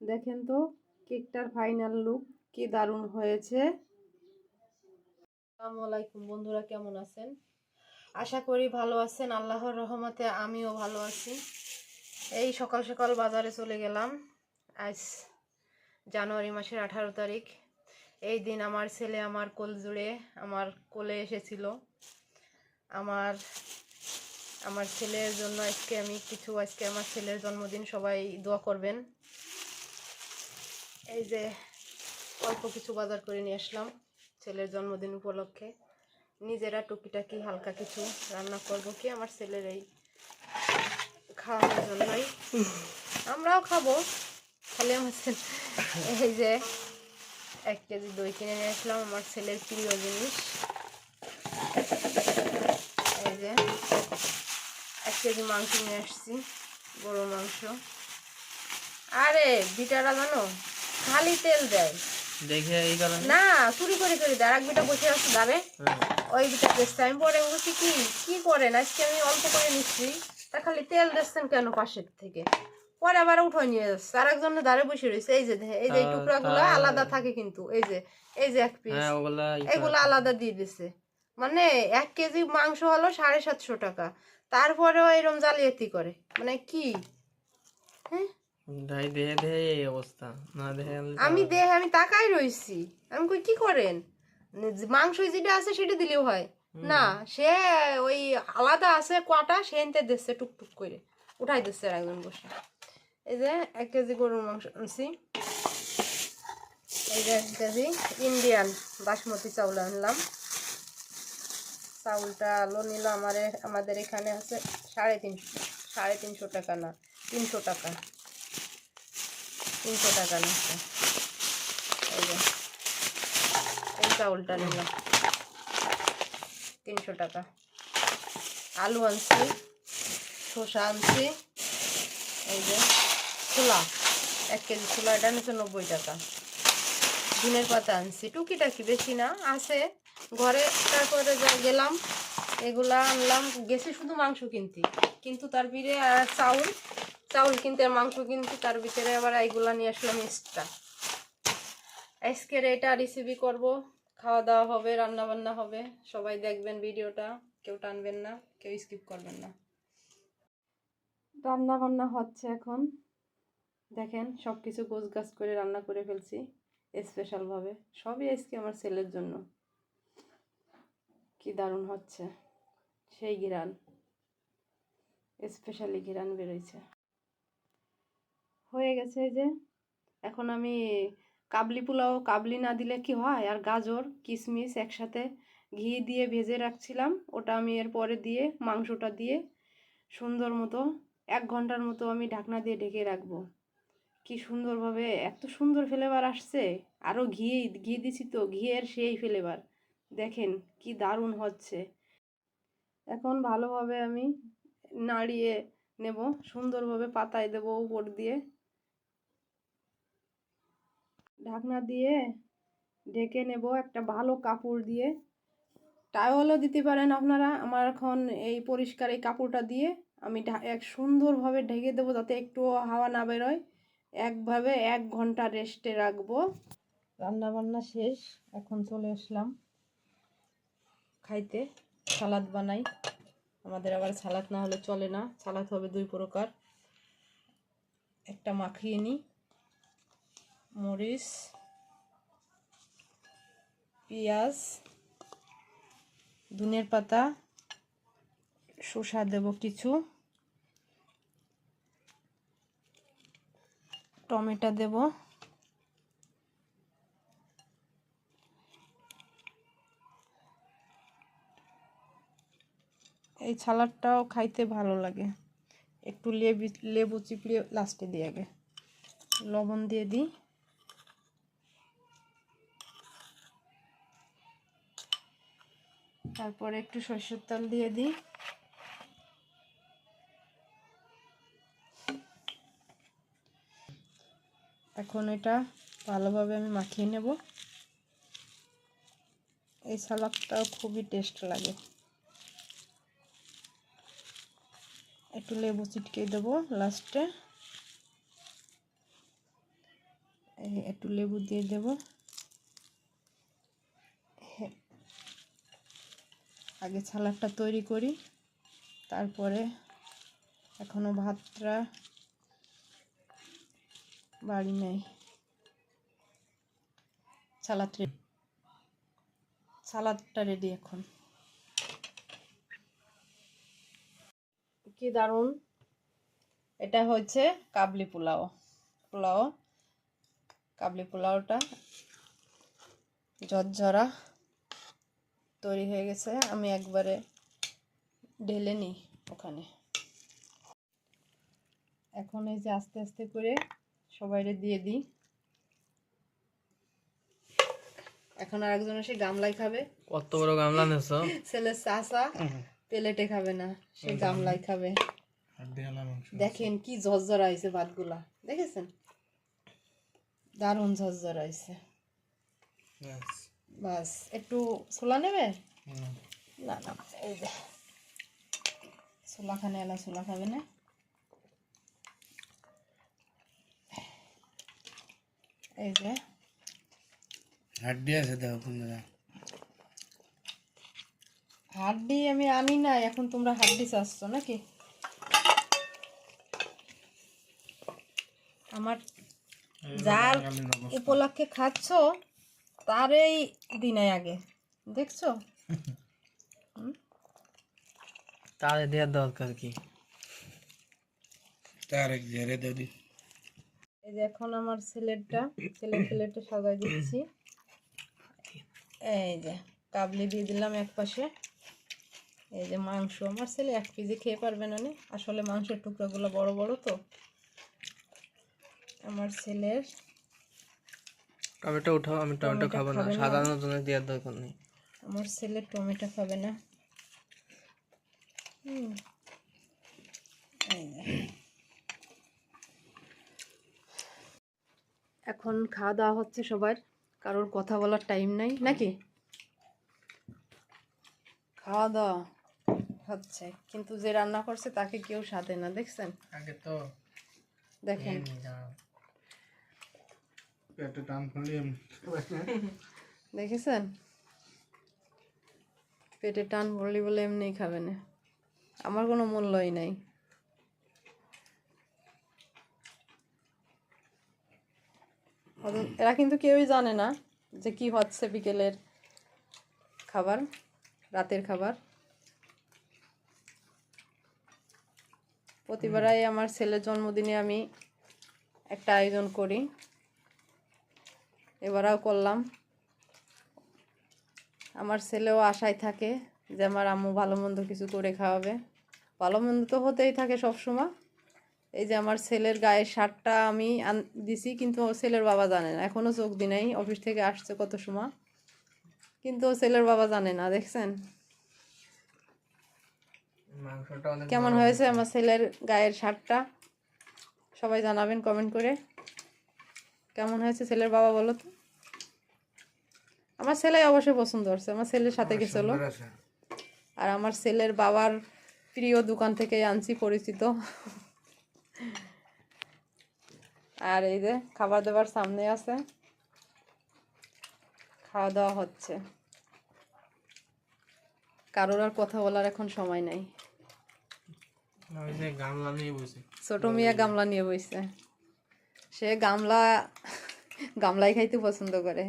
দেখেন তো, কেকটার final look কি দারুণ হয়েছে। আসসালামু আলাইকুম বন্ধুরা, কেমন আছেন? আশা করি ভালো আছেন, আল্লাহর রহমতে আমিও ভালো আছি। এই সকাল সকাল বাজারে চলে গেলাম। আজ জানুয়ারি মাসের আঠারো তারিখ। এই দিন আমার ছেলে আমার কোল জুড়ে আমার কোলে এসেছিল। আমার আমার ছেলের জন্য আজকে আমি কিছু, আজকে আমার ছেলের জন্মদিন, সবাই দোয়া করবেন। এই যে অল্প কিছু বাজার করে নিয়ে আসলাম ছেলের জন্মদিন উপলক্ষে। নিজেরা টুকিটাকি হালকা কিছু রান্না করব কি আমার ছেলের এই খাওয়ানোর জন্যই। আমরাও খাব, খালি আমার এই যে এক কেজি দই কিনে নিয়ে আসলাম আমার ছেলের প্রিয় জিনিস। এই যে এক কেজি মাংস নিয়ে আসছি, গরুর মাংস। আরে, বিটারা জানো? খালি তেল দেয়। দেখে এই কারণে? না চুরি করে করে দেয়। আর বিটা বসে আছে হ্যাঁ। ওই বিটা দেখছে আমি পরে বলছি কি কি করেন? আজকে আমি অল্প করে নিচ্ছি। তা খালি তেল দিচ্ছেন কেন পাশের থেকে? পরে আবার নিয়ে যাচ্ছে। আর বসে রয়েছে। এই যে এই যে টুকরাগুলো তা- আলাদা থাকে কিন্তু। এই যে এই যে এক পিস হ্যাঁ ওগুলা এগুলো আলাদা দিয়ে দিছে। মানে এক কেজি মাংস হলো সাড়ে সাতশো টাকা। তারপরেও এরম জালিয়াতি করে। মানে কি? হ্যাঁ? তাই দেহে দেহে এই অবস্থা। না দেহে আমি দেহে আমি তাকাই রইছি। আমি কই কি করেন? মাংস যেটা আছে সেটা দিলেও হয়। না সে ওই আলাদা আছে কটা সে এনতে দিচ্ছে টুকটুক করে। উঠাই দিচ্ছে একজন বসে। এই যে এক কেজি গরুর মাংস আনছি। এই যে এক কেজি ইন্ডিয়ান বাসমতি চাউল আনলাম। চাউলটা আলো নিল আমার আমাদের এখানে আছে সাড়ে তিনশো সাড়ে তিনশো টাকা না তিনশো টাকা। তিনশো টাকা নিচ্ছে। এই যে, এই চাউলটা নিলাম। তিনশো টাকা। আলু আনছি, শসা আনছি, এই যে, ছোলা, এক কেজি ছোলা, এটা নিচ্ছে নব্বই টাকা। দিনের পাতা আনছি, টুকিটাকি বেশি না, আছে। ঘরে তারপরে যা গেলাম, এগুলা আনলাম, গেছি শুধু মাংস কিনতে। কিন্তু তার ভিড়ে চাউল চাউল কিনতে মাংস কিনতে তার ভিতরে আবার এইগুলা নিয়ে আসলাম এক্সট্রা আজকের এটা রেসিপি করব। খাওয়া দাওয়া হবে, রান্না বান্না হবে। সবাই দেখবেন ভিডিওটা, কেউ টানবেন না, কেউ স্কিপ করবেন না। রান্না বান্না হচ্ছে এখন। দেখেন সব কিছু গোছ গাছ করে রান্না করে ফেলছি স্পেশালভাবে সবই আজকে আমার ছেলের জন্য। কি দারুণ হচ্ছে। সেই গিরান। স্পেশালি গিরান বেরোইছে। হয়ে গেছে যে, এখন আমি কাবলি পোলাও, কাবলি না দিলে কি হয়? আর গাজর কিশমিশ একসাথে ঘি দিয়ে ভেজে রাখছিলাম। ওটা আমি এরপরে দিয়ে, মাংসটা দিয়ে সুন্দর মতো এক ঘণ্টার মতো আমি ঢাকনা দিয়ে ঢেকে রাখব। কি সুন্দরভাবে, এত সুন্দর ফ্লেভার আসছে। আরও ঘি ঘি দিছি তো, ঘিয়ের সেই ফ্লেভার দেখেন কি দারুণ হচ্ছে। এখন ভালোভাবে আমি নাড়িয়ে নেব, সুন্দরভাবে পাতায় দেবো উপর দিয়ে। ঢাকনা দিয়ে ঢেকে নেব একটা ভালো কাপড় দিয়ে। টাওয়ালও দিতে পারেন আপনারা, আমার এখন এই পরিষ্কার এই কাপড়টা দিয়ে আমি এক সুন্দরভাবে ঢেকে দেবো যাতে একটু হাওয়া না বেরোয়। একভাবে এক ঘণ্টা রেস্টে রাখব। রান্না বান্না শেষ, এখন চলে আসলাম। খাইতে, সালাদ বানাই। আমাদের আবার সালাদ না হলে চলে না। সালাদ হবে দুই প্রকার। একটা মাখিয়ে নিই। মরিচ, পেঁয়াজ ধনের পাতা, শসা দেব কিছু। টমেটো দেব। এই সালাডটাও খাইতে ভালো লাগে। একটু লেবু লেবু চিপড়িয়ে লাস্টে দিয়ে আগে। লবণ দিয়ে দিই। তারপরে একটু সরষের তেল দিয়ে দিই। এখন এটা ভালোভাবে আমি মাখিয়ে নেব। এই সালাদটাও খুবই টেস্ট লাগে। একটু লেবু ছিটকে দেবো লাস্টে। একটু লেবু দিয়ে দেব। আগে সালাডটা তৈরি করি, তারপরে এখনও ভাতটা বাড়ি নেই। সালাদ সালাদটা রেডি এখন। কি দারুণ? এটা হচ্ছে কাবলি পোলাও। পোলাও কাবলি পোলাওটা ঝরঝরা তৈরি হয়ে গেছে। আমি একবারে ঢেলে নিই ওখানে। এখন এই যে আস্তে আস্তে করে সবাইরে দিয়ে দিই। এখন আর একজন এসে গামলাই খাবে। কত বড় গামলা নেছ? ছেলের চাষা প্লেটে খাবে না সে গামলাই খাবে। দেখেন কি ঝরঝরা হয়েছে ভাতগুলা দেখেছেন? দারুণ ঝরঝরা হয়েছে। বাস একটু ছোলা নেবে? না। না এই যে। ছোলা খানে এলা ছোলা খাবে না। এই যে। হাড্ডি আছে দেখো বন্ধুরা হাড্ডি আমি আনি না এখন তোমরা হাড্ডি চাচ্ছ নাকি? আমার যার উপলক্ষে খাচ্ছ তারই দিনে আগে। দেখছ? তাদের দেওয়ার দরকার কি? তার ঝেড়ে দিদি এই যে এখন আমার সিলেটটা ছেলের প্লেটে সাজাই দিচ্ছি। এই যে কাবলি দিয়ে দিলাম এক পাশে এই যে মাংস আমার ছেলে এক কেজি খেয়ে পারবে না। আসলে মাংসের টুকরাগুলো বড় বড় তো। আমার ছেলের টমেটো উঠাও আমি টমেটো খাব না। সাধারণ জন্য দেওয়ার দরকার নেই। আমার ছেলে টমেটো খাবে না। হুম। এখন খাওয়া দাওয়া হচ্ছে সবার। কারোর কথা বলার টাইম নাই নাকি? খাওয়া দাওয়া। হচ্ছে। কিন্তু যে রান্না করছে তাকে কেউ সাথে না দেখছেন? আগে তো দেখেন। পেটে টান করলে দেখেছেন? পেটে টান পড়লি বলে এমনি খাবে না। আমার কোনো মূল্যই নাই। এরা কিন্তু কেউই জানে না যে কি হচ্ছে বিকেলের খাবার রাতের খাবার। প্রতিবারই আমার ছেলের জন্মদিনে আমি একটা আয়োজন করি। এবারও করলাম। আমার ছেলেও আশায় থাকে যে আমার আম্মু ভালো মন্দ কিছু করে খাওয়াবে। ভালো মন্দ তো হতেই থাকে সব সময় এই যে আমার ছেলের গায়ের শার্টটা আমি আন দিছি, কিন্তু ওর ছেলের বাবা জানে না। এখনও চোখ দি নাই, অফিস থেকে আসছে কত সময়। কিন্তু ছেলের বাবা জানে না, দেখছেন? কেমন হয়েছে আমার ছেলের গায়ের শার্টটা সবাই জানাবেন কমেন্ট করে। কেমন হয়েছে ছেলের বাবা বলো তো? আমার ছেলে অবশ্যই পছন্দ করছে আমার ছেলের সাথে গেছিল। আর আমার ছেলের বাবার প্রিয় দোকান থেকে আনছি পরিচিত। আর এই যে খাবার দাবার সামনে আছে। খাওয়া দাওয়া হচ্ছে। কারোর আর কথা বলার এখন সময় নাই ওই যে গামলা নিয়ে বসে ছোট মিয়া গামলা নিয়ে বইছে সে গামলা গামলাই খাইতে পছন্দ করে।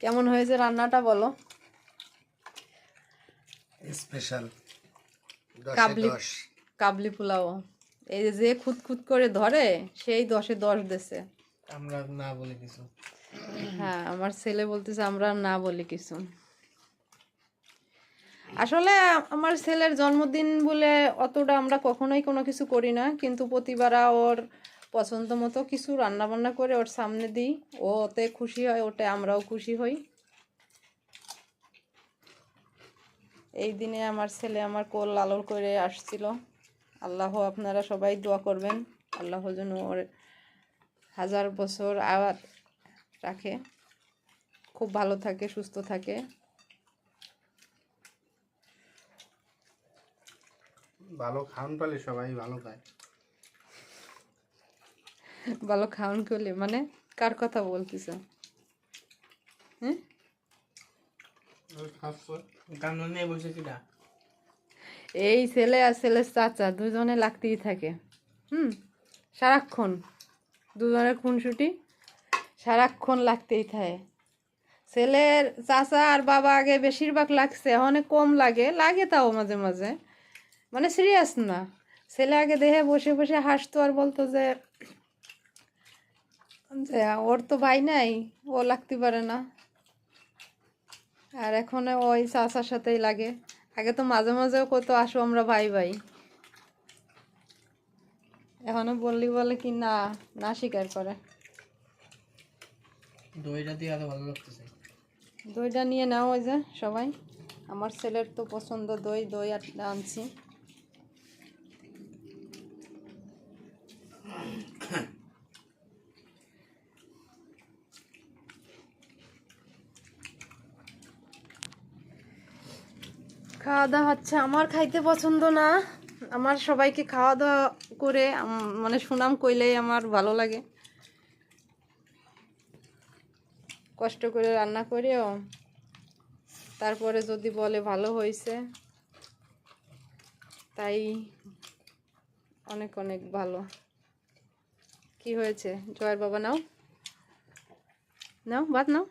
কেমন হয়েছে রান্নাটা বলো? স্পেশাল। কাবলি কাবলি পোলাও। এই যে খুদ খুদ করে ধরে সেই দশে দশ দেছে। আমরা না বলে কিছু। হ্যাঁ আমার ছেলে বলতেছে আমরা না বলি কিছু। আসলে আমার ছেলের জন্মদিন বলে অতটা আমরা কখনোই কোনো কিছু করি না, কিন্তু প্রতিবার ওর পছন্দ মতো কিছু রান্না বান্না করে ওর সামনে দিই। ও ওতে খুশি হয়, ওতে আমরাও খুশি হই। এই দিনে আমার ছেলে আমার কোল লালন করে আসছিল। আল্লাহ আপনারা সবাই দোয়া করবেন। আল্লাহ যেন ওর হাজার বছর আবার রাখে। খুব ভালো থাকে, সুস্থ থাকে। ভালো খাওয়ান পালে সবাই ভালো খায়। ভালো খাওয়ান করলে মানে কার কথা বলতেছ হ্যাঁ? এই ছেলে আর ছেলের চাচা দুজনে লাগতেই থাকে হুম? সারাক্ষণ দুজনের খুনসুটি সারাক্ষণ লাগতেই থাকে। ছেলের চাচা আর বাবা আগে বেশিরভাগ লাগছে অনেক কম লাগে লাগে তাও মাঝে মাঝে। মানে সিরিয়াস না। ছেলে আগে দেহে বসে বসে হাসতো আর বলতো যে যে ওর তো ভাই নাই ও লাগতে পারে না। আর এখন ওই চাচার সাথেই লাগে। আগে তো মাঝে মাঝেও কত আসো আমরা ভাই ভাই। এখনও বললি বলে কি না না স্বীকার করে। দইটা দিয়ে এত ভালো লাগতেছে। দইটা নিয়ে নাও ওই যে সবাই। আমার ছেলের তো পছন্দ দই দই আর আনছি। খাওয়া দাওয়া হচ্ছে আমার খাইতে পছন্দ না। আমার সবাইকে খাওয়া দাওয়া করে মানে সুনাম কইলেই আমার ভালো লাগে। কষ্ট করে রান্না করেও। তারপরে যদি বলে ভালো হয়েছে তাই অনেক অনেক ভালো। কি হয়েছে? জয়ের বাবা নাও। নাও, ভাত নাও।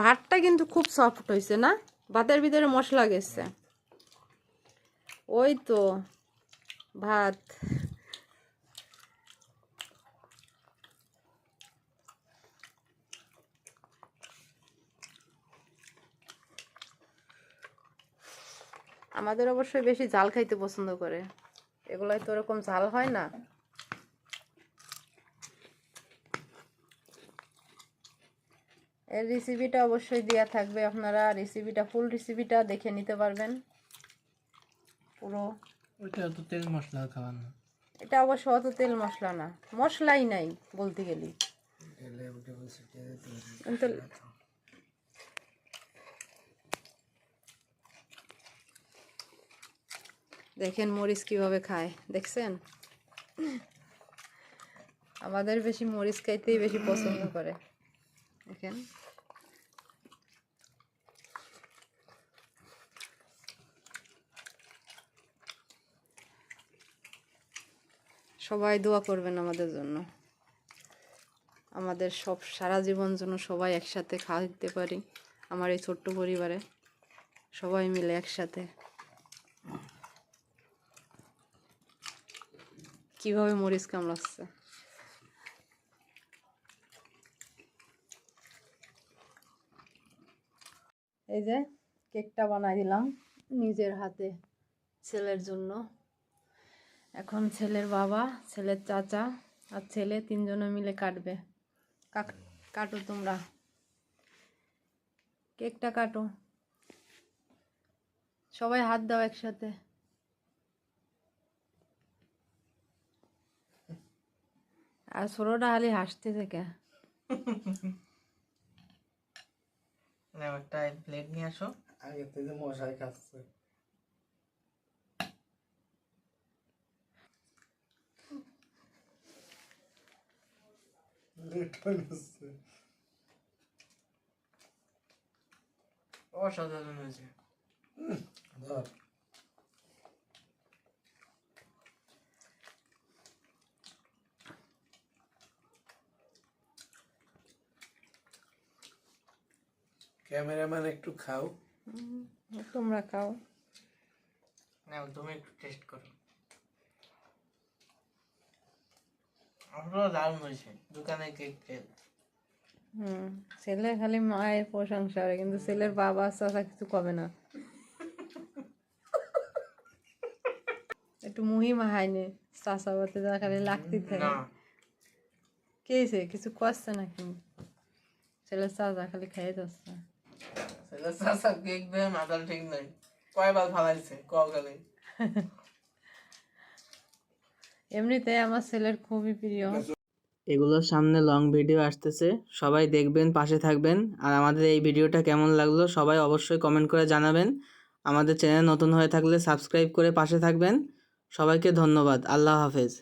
ভাতটা কিন্তু খুব সফট হয়েছে না? ভাতের ভিতরে মশলা গেছে। ওই তো ভাত। আমাদের অবশ্যই বেশি ঝাল খাইতে পছন্দ করে। এগুলাই তো ওরকম ঝাল হয় না। এর রেসিপিটা অবশ্যই দেওয়া থাকবে। আপনারা রেসিপিটা ফুল রেসিপিটা দেখে নিতে পারবেন। পুরো। ওইটা তো তেল মশলা না। এটা অবশ্য অত তেল মশলা না। মশলাই নাই বলতে গেলি। দেখেন মরিচ কীভাবে খায় দেখছেন? আমাদের বেশি মরিচ খাইতেই বেশি পছন্দ করে। দেখেন। সবাই দোয়া করবেন আমাদের জন্য। আমাদের সব সারা জীবন জন্য সবাই একসাথে খাওয়াতে পারি, আমার এই ছোট্ট পরিবারে। সবাই মিলে একসাথে। কীভাবে মরিচ কামড়াচ্ছে? এই যে কেকটা বানাই দিলাম নিজের হাতে, ছেলের জন্য। এখন ছেলের বাবা ছেলের চাচা আর ছেলে তিনজনে মিলে কাটবে। কাটো তোমরা। কেকটা কাটো। সবাই হাত দাও একসাথে। আর ছোটটা হালি হাসতে থেকে। একটা প্লেট নিয়ে আসো। আগে থেকে মশাই খাচ্ছে। হয়ে যাচ্ছে অসাধারণ হয়েছে ক্যামেরাম্যান একটু খাও। তোমরা খাও। নাও তুমি একটু টেস্ট করো। আমারও দারুণ হয়েছে। দোকানে কেক খেয়ে। হুম ছেলে খালি মায়ের প্রশংসা করে কিন্তু ছেলের বাবা চাচা কিছু কবে না। একটু মুহি মাহাইনে চাচা বাতে যা খালি লাগতে থাকে। কে কিছু করছে নাকি? ছেলের চাচা খালি খাইয়ে যাচ্ছে। ছেলে চাষা কেক দিয়ে ঠিক নাই। কয়বার ফালাইছে কগালে এমনিতে আমার ছেলের খুবই প্রিয়। এগুলোর সামনে লং ভিডিও আসতেছে, সবাই দেখবেন, পাশে থাকবেন। আর আমাদের এই ভিডিওটা কেমন লাগল সবাই অবশ্যই কমেন্ট করে জানাবেন। আমাদের চ্যানেল নতুন হয়ে থাকলে সাবস্ক্রাইব করে পাশে থাকবেন। সবাইকে ধন্যবাদ, আল্লাহ হাফেজ।